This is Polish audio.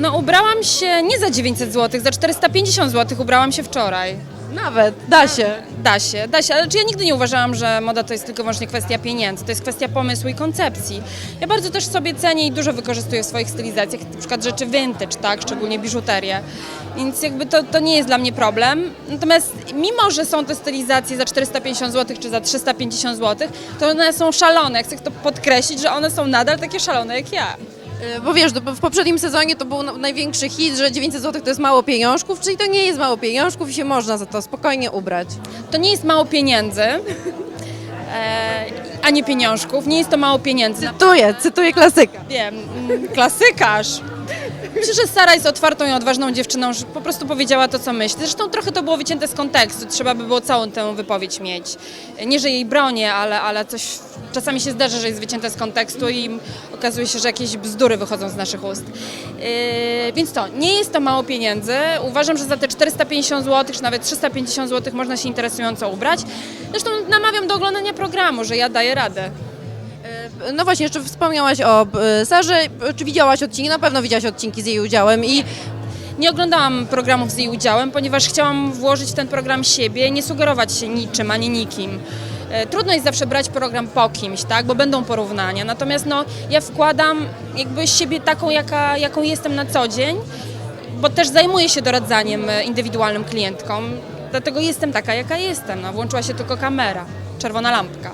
No ubrałam się nie za 900 zł, za 450 zł ubrałam się wczoraj. Nawet, da się. Da się, da się, ale czy ja nigdy nie uważałam, że moda to jest tylko wyłącznie kwestia pieniędzy, to jest kwestia pomysłu i koncepcji. Ja bardzo też sobie cenię i dużo wykorzystuję w swoich stylizacjach, na przykład rzeczy vintage, tak, szczególnie biżuterię. Więc jakby to, to nie jest dla mnie problem. Natomiast mimo, że są te stylizacje za 450 zł czy za 350 zł, to one są szalone. Chcę to podkreślić, że one są nadal takie szalone jak ja. Y, Bo wiesz, bo w poprzednim sezonie to był na- największy hit, że 900 zł to jest mało pieniążków, czyli to nie jest mało pieniążków i się można za to spokojnie ubrać. To nie jest mało pieniędzy, e, a nie pieniążków. Nie jest to mało pieniędzy. Cytuję, cytuję klasyka. Wiem, mm, klasykarz. Myślę, że Sara jest otwartą i odważną dziewczyną, że po prostu powiedziała to, co myśli. Zresztą trochę to było wycięte z kontekstu, trzeba by było całą tę wypowiedź mieć. Nie, że jej bronię, ale, ale coś czasami się zdarza, że jest wycięte z kontekstu i okazuje się, że jakieś bzdury wychodzą z naszych ust. Yy, więc to, nie jest to mało pieniędzy. Uważam, że za te 450 zł, czy nawet 350 zł można się interesująco ubrać. Zresztą namawiam do oglądania programu, że ja daję radę. No właśnie, jeszcze wspomniałaś o y, Sarze, czy widziałaś odcinki? Na pewno widziałaś odcinki z jej udziałem i Nie oglądałam programów z jej udziałem, ponieważ chciałam włożyć w ten program siebie, nie sugerować się niczym ani nikim. E, Trudno jest zawsze brać program po kimś, tak, bo będą porównania. Natomiast no, ja wkładam jakby siebie taką, jaka, jaką jestem na co dzień, bo też zajmuję się doradzaniem e, indywidualnym klientkom. Dlatego jestem taka, jaka jestem. No, włączyła się tylko kamera, czerwona lampka.